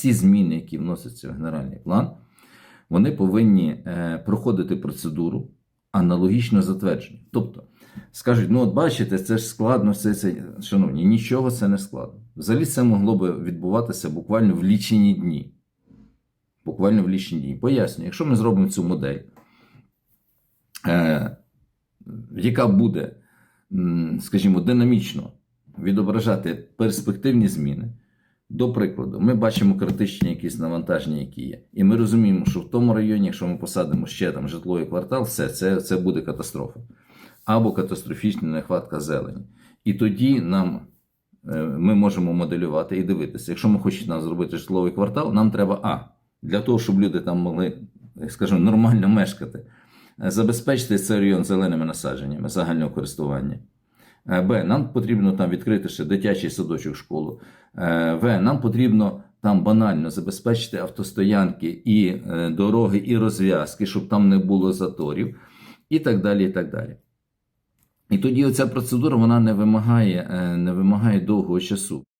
всі зміни, які вносяться в генеральний план, вони повинні е, проходити процедуру аналогічно затвердження. Тобто, скажуть, ну от бачите, це ж складно, все це. Шановні, нічого це не складно. Взагалі це могло би відбуватися буквально в лічені дні. Буквально в лічені дні. Пояснюю, якщо ми зробимо цю модель, е, яка буде, скажімо, динамічно відображати перспективні зміни. До прикладу, ми бачимо критичні якісь навантаження, які є. І ми розуміємо, що в тому районі, якщо ми посадимо ще там житловий квартал, все, це, це буде катастрофа. Або катастрофічна нехватка зелені. І тоді нам е, ми можемо моделювати і дивитися, якщо ми хочемо зробити житловий квартал, нам треба А. Для того, щоб люди там могли, скажімо, нормально мешкати, забезпечити цей район зеленими насадженнями загального користування. Е, Б. Нам потрібно там відкрити ще дитячий садочок школу. Е, В. Нам потрібно там банально забезпечити автостоянки і е, дороги, і розв'язки, щоб там не було заторів, і так далі. І так далі. І тоді оця процедура вона не вимагає, не вимагає довгого часу.